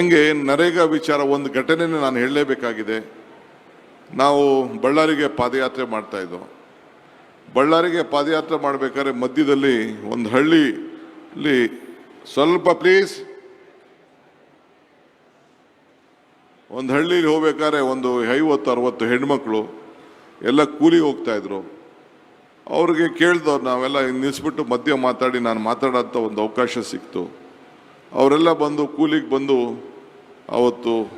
ಹಂಗೆ ನರೇಗಾ ವಿಚಾರ ಒಂದು ಘಟನೆನ ನಾನು ಹೇಳಲೇಬೇಕಾಗಿದೆ. ನಾವು ಬಳ್ಳಾರಿಗೆ ಪಾದಯಾತ್ರೆ ಮಾಡ್ತಾ ಇದ್ದೋ. ಬಳ್ಳಾರಿಗೆ ಪಾದಯಾತ್ರೆ ಮಾಡಬೇಕಾದ್ರೆ ಮಧ್ಯದಲ್ಲಿ ಒಂದು ಹಳ್ಳಿಲಿ ಸ್ವಲ್ಪ ಪ್ಲೀಸ್ ಒಂದು ಹಳ್ಳಿಲಿ ಹೋಗ್ಬೇಕಾದ್ರೆ ಒಂದು ಐವತ್ತು, ಅರವತ್ತು ಹೆಣ್ಮಕ್ಳು ಎಲ್ಲ ಕೂಲಿ ಹೋಗ್ತಾ ಇದ್ರು. ಅವ್ರಿಗೆ ಕೇಳ್ದೋ ನಾವೆಲ್ಲ ನಿಲ್ಲಿಸ್ಬಿಟ್ಟು ಮಧ್ಯ ಮಾತಾಡಿ ನಾನು ಮಾತಾಡೋಂಥ ಒಂದು ಅವಕಾಶ ಸಿಕ್ತು. ಅವರೆಲ್ಲ ಬಂದು ಕೂಲಿಗೆ ಬಂದು ಅವತ್ತು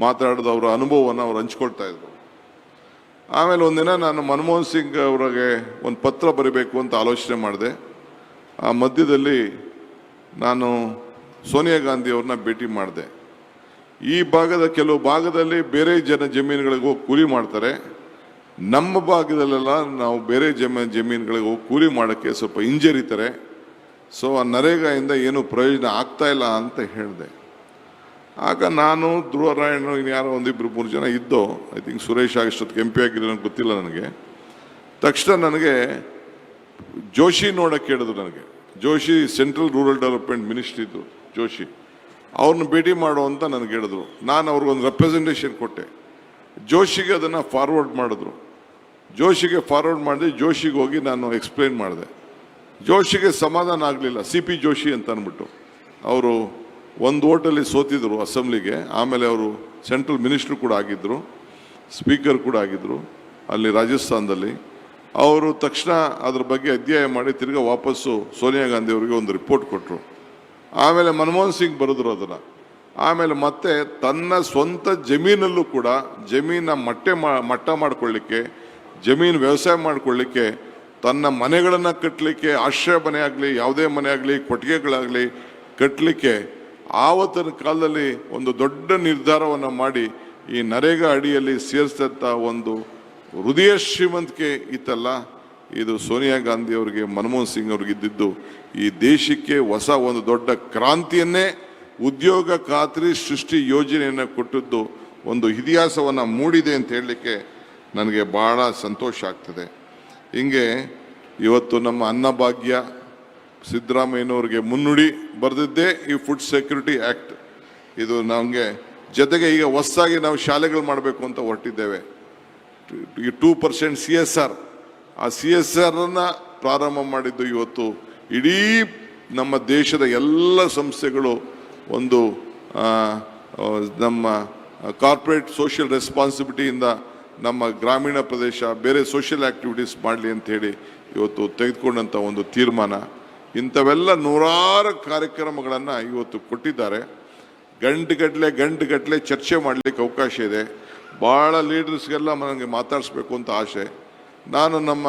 ಮಾತಾಡಿದ ಅವರ ಅನುಭವವನ್ನು ಅವ್ರು ಹಂಚ್ಕೊಳ್ತಾ ಇದ್ರು. ಆಮೇಲೆ ಒಂದಿನ ನಾನು ಮನಮೋಹನ್ ಸಿಂಗ್ ಅವರಿಗೆ ಒಂದು ಪತ್ರ ಬರೀಬೇಕು ಅಂತ ಆಲೋಚನೆ ಮಾಡಿದೆ. ಆ ಮಧ್ಯದಲ್ಲಿ ನಾನು ಸೋನಿಯಾ ಗಾಂಧಿ ಅವ್ರನ್ನ ಭೇಟಿ ಮಾಡಿದೆ. ಈ ಭಾಗದ ಕೆಲವು ಭಾಗದಲ್ಲಿ ಬೇರೆ ಜನ ಜಮೀನುಗಳಿಗೆ ಹೋಗಿ ಕೂಲಿ ಮಾಡ್ತಾರೆ. ನಮ್ಮ ಭಾಗದಲ್ಲೆಲ್ಲ ನಾವು ಬೇರೆ ಜಮ ಜಮೀನುಗಳಿಗೆ ಹೋಗಿ ಕೂಲಿ ಮಾಡೋಕ್ಕೆ ಸ್ವಲ್ಪ ಹಿಂಜರಿತಾರೆ. ಸೊ ಆ ನರೇಗಾಯಿಂದ ಏನು ಪ್ರಯೋಜನ ಆಗ್ತಾ ಇಲ್ಲ ಅಂತ ಹೇಳಿದೆ. ಆಗ ನಾನು ಧ್ರುವರಾಯಣ ಯಾರೋ ಒಂದಿಬ್ಬರು ಮೂರು ಜನ ಇದ್ದೋ ಐ ಥಿಂಕ್ ಸುರೇಶ್ ಆಗಿಷ್ಟೊತ್ತಿಗೆ ಎಂ ಪಿ ಆಗಿದ್ರು ನನಗೆ ಗೊತ್ತಿಲ್ಲ ನನಗೆ. ತಕ್ಷಣ ನನಗೆ ಜೋಶಿ ನೋಡಕ್ಕೆ ಹೇಳಿದ್ರು ನನಗೆ. Joshi, central rural development ministry ಇದ್ದರು ಜೋಶಿ. ಅವ್ರನ್ನ ಭೇಟಿ ಮಾಡು ಅಂತ ನನಗೆ ಹೇಳಿದ್ರು. ನಾನು ಅವ್ರಿಗೊಂದು ರೆಪ್ರೆಸೆಂಟೇಷನ್ ಕೊಟ್ಟೆ. ಜೋಶಿಗೆ ಅದನ್ನು ಫಾರ್ವರ್ಡ್ ಮಾಡಿದ್ರು. ಜೋಶಿಗೆ ಫಾರ್ವರ್ಡ್ ಮಾಡಿದೆ ಜೋಶಿಗೆ ಹೋಗಿ ನಾನು ಎಕ್ಸ್ಪ್ಲೇನ್ ಮಾಡಿದೆ. ಜೋಶಿಗೆ ಸಮಾಧಾನ ಆಗಲಿಲ್ಲ. ಸಿ ಪಿ ಜೋಶಿ ಅಂತ ಅಂದ್ಬಿಟ್ಟು. ಅವರು ಒಂದು ಓಟಲ್ಲಿ ಸೋತಿದ್ರು ಅಸೆಂಬ್ಲಿಗೆ, ಆಮೇಲೆ ಅವರು ಸೆಂಟ್ರಲ್ ಮಿನಿಸ್ಟ್ರು ಕೂಡ ಆಗಿದ್ದರು ಸ್ಪೀಕರ್ ಕೂಡ ಆಗಿದ್ದರು ಅಲ್ಲಿ ರಾಜಸ್ಥಾನದಲ್ಲಿ. ಅವರು ತಕ್ಷಣ ಅದ್ರ ಬಗ್ಗೆ ಅಧ್ಯಯನ ಮಾಡಿ ತಿರ್ಗಾ ವಾಪಸ್ಸು ಸೋನಿಯಾ ಗಾಂಧಿ ಅವರಿಗೆ ಒಂದು ರಿಪೋರ್ಟ್ ಕೊಟ್ಟರು ಆಮೇಲೆ ಮನಮೋಹನ್ ಸಿಂಗ್ ಬರೆದ್ರು ಅದನ್ನು. ಆಮೇಲೆ ಮತ್ತೆ ತನ್ನ ಸ್ವಂತ ಜಮೀನಲ್ಲೂ ಕೂಡ ಜಮೀನ ಮಟ್ಟೆ ಮಟ್ಟ ಮಾಡಿಕೊಳ್ಳಿಕ್ಕೆ, ಜಮೀನು ವ್ಯವಸಾಯ ಮಾಡಿಕೊಳ್ಳಿಕ್ಕೆ, ತನ್ನ ಮನೆಗಳನ್ನು ಕಟ್ಟಲಿಕ್ಕೆ ಆಶ್ರಯ ಮನೆ ಆಗಲಿ, ಯಾವುದೇ ಮನೆ ಆಗಲಿ, ಕೊಟ್ಟಿಗೆಗಳಾಗಲಿ ಕಟ್ಟಲಿಕ್ಕೆ ಆವತ್ತಿನ ಕಾಲದಲ್ಲಿ ಒಂದು ದೊಡ್ಡ ನಿರ್ಧಾರವನ್ನು ಮಾಡಿ ಈ ನರೇಗಾ ಅಡಿಯಲ್ಲಿ ಸೇರಿಸಿದಂಥ ಒಂದು ಹೃದಯ ಶ್ರೀಮಂತಿಕೆ ಇತ್ತಲ್ಲ, ಇದು ಸೋನಿಯಾ ಗಾಂಧಿ ಅವರಿಗೆ, ಮನಮೋಹನ್ ಸಿಂಗ್ ಅವ್ರಿಗೆ ಇದ್ದಿದ್ದು ಈ ದೇಶಕ್ಕೆ ಹೊಸ ಒಂದು ದೊಡ್ಡ ಕ್ರಾಂತಿಯನ್ನೇ, ಉದ್ಯೋಗ ಖಾತ್ರಿ ಸೃಷ್ಟಿ ಯೋಜನೆಯನ್ನು ಕೊಟ್ಟಿದ್ದು ಒಂದು ಇತಿಹಾಸವನ್ನು ಮೂಡಿದೆ ಅಂತ ಹೇಳಲಿಕ್ಕೆ ನನಗೆ ಬಹಳ ಸಂತೋಷ ಆಗ್ತದೆ. ಹಿಂಗೆ ಇವತ್ತು ನಮ್ಮ ಅನ್ನಭಾಗ್ಯ ಸಿದ್ದರಾಮಯ್ಯನವ್ರಿಗೆ ಮುನ್ನುಡಿ ಬರೆದಿದ್ದೇ ಈ ಫುಡ್ ಸೆಕ್ಯೂರಿಟಿ ಆ್ಯಕ್ಟ್ ಇದು ನಮಗೆ ಜೊತೆಗೆ ಈಗ ಹೊಸದಾಗಿ ನಾವು ಶಾಲೆಗಳು ಮಾಡಬೇಕು ಅಂತ ಹೊರಟಿದ್ದೇವೆ. ಈ two percent C S R ಆ ಸಿ ಎಸ್ ಆರನ್ನು ಪ್ರಾರಂಭ ಮಾಡಿದ್ದು ಇವತ್ತು ಇಡೀ ನಮ್ಮ ದೇಶದ ಎಲ್ಲ ಸಂಸ್ಥೆಗಳು ಒಂದು ನಮ್ಮ ಕಾರ್ಪೊರೇಟ್ ಸೋಷಿಯಲ್ ರೆಸ್ಪಾನ್ಸಿಬಿಲಿಟಿಯಿಂದ ನಮ್ಮ ಗ್ರಾಮೀಣ ಪ್ರದೇಶ ಬೇರೆ ಸೋಷಿಯಲ್ ಆ್ಯಕ್ಟಿವಿಟೀಸ್ ಮಾಡಲಿ ಹೇಳಿ ಇವತ್ತು ತೆಗೆದುಕೊಂಡಂಥ ಒಂದು ತೀರ್ಮಾನ. ಇಂಥವೆಲ್ಲ ನೂರಾರು ಕಾರ್ಯಕ್ರಮಗಳನ್ನು ಇವತ್ತು ಕೊಟ್ಟಿದ್ದಾರೆ. ಗಂಟುಗಟ್ಟಲೆ ಗಂಟುಗಟ್ಟಲೆ ಚರ್ಚೆ ಮಾಡಲಿಕ್ಕೆ ಅವಕಾಶ ಇದೆ. ಭಾಳ ಲೀಡರ್ಸ್ಗೆಲ್ಲ ನನಗೆ ಮಾತಾಡಿಸ್ಬೇಕು ಅಂತ ಆಸೆ. ನಾನು ನಮ್ಮ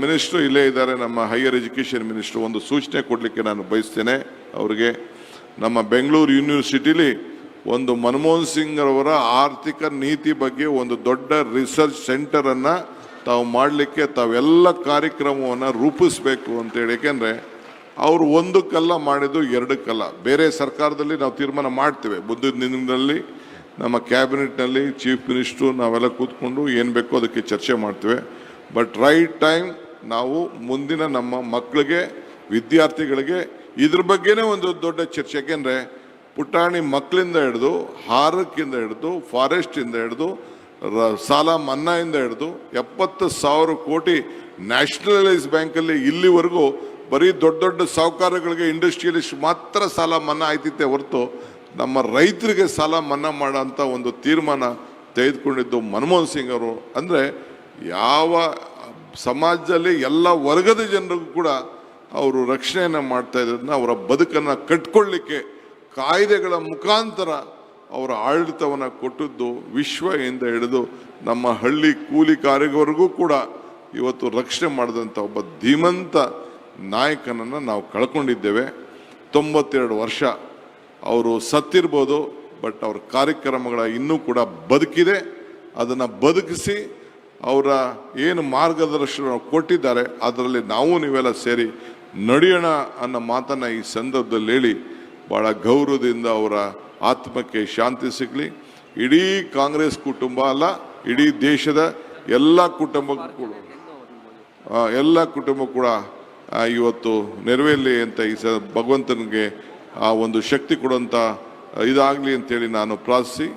ಮಿನಿಸ್ಟ್ರು ಇಲ್ಲೇ ಇದ್ದಾರೆ. ನಮ್ಮ ಹೈಯರ್ ಎಜುಕೇಷನ್ ಮಿನಿಸ್ಟ್ರು ಒಂದು ಸೂಚನೆ ಕೊಡಲಿಕ್ಕೆ ನಾನು ಬಯಸ್ತೇನೆ ಅವರಿಗೆ. ನಮ್ಮ ಬೆಂಗಳೂರು ಯೂನಿವರ್ಸಿಟಿಲಿ ಒಂದು ಮನಮೋಹನ್ ಸಿಂಗ್ ಅವರ ಆರ್ಥಿಕ ನೀತಿ ಬಗ್ಗೆ ಒಂದು ದೊಡ್ಡ ರಿಸರ್ಚ್ ಸೆಂಟರನ್ನು ತಾವು ಮಾಡಲಿಕ್ಕೆ ತಾವೆಲ್ಲ ಕಾರ್ಯಕ್ರಮವನ್ನು ರೂಪಿಸಬೇಕು ಅಂತೇಳಿ ಏಕೆಂದರೆ ಅವರು ಒಂದಕ್ಕಲ್ಲ ಮಾಡಿದ್ದು ಎರಡಕ್ಕಲ್ಲ ಬೇರೆ ಸರ್ಕಾರದಲ್ಲಿ ನಾವು ತೀರ್ಮಾನ ಮಾಡ್ತೇವೆ. ಮುಂದಿನ ದಿನದಲ್ಲಿ ನಮ್ಮ ಕ್ಯಾಬಿನೆಟ್ನಲ್ಲಿ ಚೀಫ್ ಮಿನಿಸ್ಟ್ರು ನಾವೆಲ್ಲ ಕೂತ್ಕೊಂಡು ಏನು ಬೇಕೋ ಅದಕ್ಕೆ ಚರ್ಚೆ ಮಾಡ್ತೇವೆ. ಬಟ್ ರೈಟ್ ಟೈಮ್ ನಾವು ಮುಂದಿನ ನಮ್ಮ ಮಕ್ಕಳಿಗೆ, ವಿದ್ಯಾರ್ಥಿಗಳಿಗೆ ಇದ್ರ ಬಗ್ಗೆನೇ ಒಂದು ದೊಡ್ಡ ಚರ್ಚೆ. ಯಾಕೆಂದರೆ ಪುಟಾಣಿ ಮಕ್ಕಳಿಂದ ಹಿಡಿದು, ಹಾರಕ್ಕಿಂದ ಹಿಡಿದು ಫಾರೆಸ್ಟಿಂದ ಹಿಡಿದು ಸಾಲ ಮನ್ನಾಯಿಂದ ಹಿಡಿದು ಎಪ್ಪತ್ತು ಸಾವಿರ ಕೋಟಿ ನ್ಯಾಷನಲೈಸ್ ಬ್ಯಾಂಕಲ್ಲಿ ಇಲ್ಲಿವರೆಗೂ ಬರೀ ದೊಡ್ಡ ದೊಡ್ಡ ಸಾಹುಕಾರಗಳಿಗೆ ಇಂಡಸ್ಟ್ರಿಯಲಿಸ್ಟ್ ಮಾತ್ರ ಸಾಲ ಮನ್ನಾ ಆಯ್ತಿತ್ತೆ ಹೊರತು ನಮ್ಮ ರೈತರಿಗೆ ಸಾಲ ಮನ್ನಾ ಮಾಡೋಂಥ ಒಂದು ತೀರ್ಮಾನ ತೆಗೆದುಕೊಂಡಿದ್ದು ಮನಮೋಹನ್ ಸಿಂಗ್ ಅವರು. ಅಂದರೆ ಯಾವ ಸಮಾಜದಲ್ಲಿ ಎಲ್ಲ ವರ್ಗದ ಜನರಿಗೂ ಕೂಡ ಅವರು ರಕ್ಷಣೆಯನ್ನು ಮಾಡ್ತಾ ಇರೋದನ್ನ ಅವರ ಬದುಕನ್ನು ಕಟ್ಕೊಳ್ಳಿಕ್ಕೆ ಕಾಯ್ದೆಗಳ ಮುಖಾಂತರ ಅವರ ಆಡಳಿತವನ್ನು ಕೊಟ್ಟದ್ದು ವಿಶ್ವದಿಂದ ಹಿಡಿದು ನಮ್ಮ ಹಳ್ಳಿ ಕೂಲಿ ಕಾರ್ಯವರೆಗೂ ಕೂಡ ಇವತ್ತು ರಕ್ಷಣೆ ಮಾಡಿದಂಥ ಒಬ್ಬ ಧೀಮಂತ ನಾಯಕನನ್ನು ನಾವು ಕಳ್ಕೊಂಡಿದ್ದೇವೆ. ತೊಂಬತ್ತೆರಡು ವರ್ಷ ಅವರು ಸತ್ತಿರ್ಬೋದು, ಬಟ್ ಅವ್ರ ಕಾರ್ಯಕ್ರಮಗಳ ಇನ್ನೂ ಕೂಡ ಬದುಕಿದೆ. ಅದನ್ನು ಬದುಕಿಸಿ ಅವರ ಏನು ಮಾರ್ಗದರ್ಶನ ಕೊಟ್ಟಿದ್ದಾರೆ, ಅದರಲ್ಲಿ ನಾವು ನೀವೆಲ್ಲ ಸೇರಿ ನಡೆಯೋಣ ಅನ್ನೋ ಮಾತನ್ನು ಈ ಸಂದರ್ಭದಲ್ಲಿ ಹೇಳಿ ಭಾಳ ಗೌರವದಿಂದ ಅವರ ಆತ್ಮಕ್ಕೆ ಶಾಂತಿ ಸಿಗಲಿ. ಇಡೀ ಕಾಂಗ್ರೆಸ್ ಕುಟುಂಬ ಅಲ್ಲ, ಇಡೀ ದೇಶದ ಎಲ್ಲ ಕುಟುಂಬ ಎಲ್ಲ ಕುಟುಂಬ ಕೂಡ ಇವತ್ತು ನೆರವೇರಲಿ ಅಂತ ಈ ಭಗವಂತನಿಗೆ ಆ ಒಂದು ಶಕ್ತಿ ಕೊಡುವಂಥ ಇದಾಗಲಿ ಅಂತೇಳಿ ನಾನು ಪ್ರಾರ್ಥಿಸಿ.